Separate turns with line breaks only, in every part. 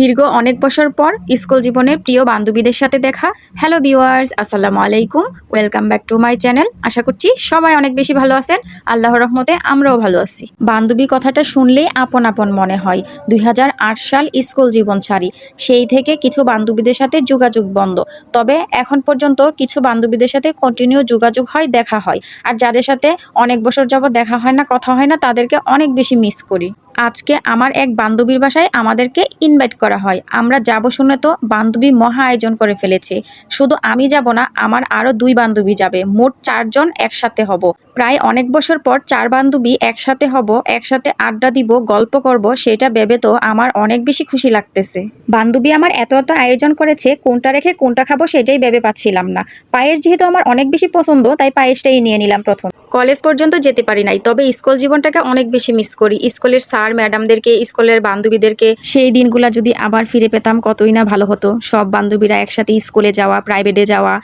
দীর্ঘ অনেক বছর পর স্কুল জীবনের প্রিয় বান্ধবীদের সাথে দেখা। হ্যালো ভিউয়ার্স আসসালামু আলাইকুম। Welcome back to my channel আশা করছি সবাই অনেক বেশি ভালো আছেন। আল্লাহর রহমতে আমরাও ভালো আছি। বান্ধবী কথাটা শুনলেই আপন আপন মনে হয়। দুই হাজার আট সাল স্কুল জীবন ছাড়ি সেই থেকে কিছু বান্ধবীদের সাথে যোগাযোগ বন্ধ। তবে এখন পর্যন্ত কিছু বান্ধবীদের সাথে কন্টিনিউ যোগাযোগ হয়, দেখা হয়। আর যাদের সাথে অনেক বছর যাবত দেখা হয় না, কথা হয় না, তাদেরকে অনেক বেশি মিস করি। আজকে আমার এক বান্ধবীর বাসায় আমাদেরকে ইনভাইট করা হয়। আমরা যাব শুনে তো বান্ধবী মহা আয়োজন করে ফেলেছে। শুধু আমি যাব না, আমার আরও দুই বান্ধবী যাবে। মোট চারজন একসাথে হব। প্রায় অনেক বছর পর চার বান্ধবী একসাথে হব, একসাথে আড্ডা দিব, গল্প করব, সেটা ভেবে তো আমার অনেক বেশি খুশি লাগতেছে। বান্ধবী আমার এত এত আয়োজন করেছে, কোনটা রেখে কোনটা খাব সেটাই ভেবে পাচ্ছিলাম না। পায়েস যেহেতু আমার অনেক বেশি পছন্দ, তাই পায়েসটাই নিয়ে নিলাম প্রথম। কলেজ পর্যন্ত যেতে পারি নাই, তবে স্কুল জীবনটাকে অনেক বেশি মিস করি। স্কুলের স্যার, ম্যাডামদেরকে, স্কুলের বান্ধবীদেরকে, সেই দিনগুলো যদি আবার ফিরে পেতাম, কতই না ভালো হতো। সব বান্ধবীরা একসাথে স্কুলে যাওয়া প্রাইভেটে যাওয়া,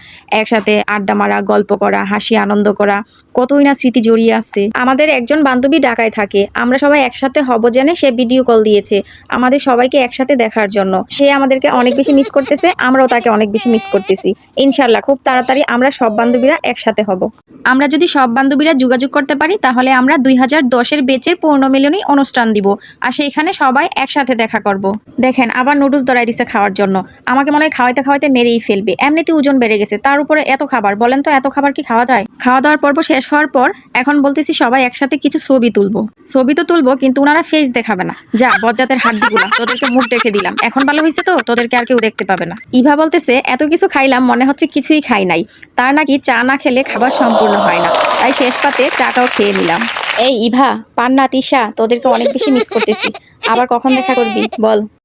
একসাথে আড্ডা মারা, গল্প করা, হাসি, আনন্দ করা, কতই না স্মৃতি জড়িয়ে আছে। আমাদের একজন বান্ধবী ঢাকায় থাকে, আমরা সবাই একসাথে হব জেনে সে ভিডিও কল দিয়েছে, আমাদের সবাইকে একসাথে দেখার জন্য। সে আমাদেরকে অনেক বেশি মিস করতেছে, আমরাও তাকে অনেক বেশি মিস করতেছি। ইনশাল্লাহ খুব তাড়াতাড়ি আমরা সব বান্ধবীরা একসাথে হব। আমরা যদি সব বান্ধবীরা যোগাযোগ করতে পারি, তাহলে আমরা দুই হাজার দশের বেচের পূর্ণমিলনী অনুষ্ঠান দিব। আর সেইখানে সবাই একসাথে দেখা করব। দেখেন, আবার নুডলস ধরাই দিছে খাওয়ার জন্য। আমাকে মনে হয় খাওয়াইতে খাওয়াইতে মেরেই ফেলবে। এমনিতে ওজন বেড়ে গেছে। তার উপরে এত খাবার, বলেন তো এত খাবার কি খাওয়া যায়? খাওয়া দাওয়ার পর্ব শেষ হওয়ার পর এখন বলতেছি সবাই একসাথে কিছু ছবি তুলবো। ছবি তো তুলবো, কিন্তু ওনারা ফেস দেখাবে না। যা, বজ্জাতের হাড্ডিগুলা, তোদেরকে মুখ দেখে দিলাম। এখন ভালো হয়েছে তো? তোদেরকে আর কেউ দেখতে পাবে না। ইভা বলতেছে, এত কিছু খাইলাম, মনে হচ্ছে কিছুই খাই নাই। তার নাকি চা না খেলে খাবার সম্পূর্ণ হয় না। তাই শেষ পাতে চাটাও খেয়ে নিলাম। এই ইভা, পান্না, তিশা, তোদেরকে অনেক বেশি মিস করতেছি। আবার কখন দেখা করবি? বল।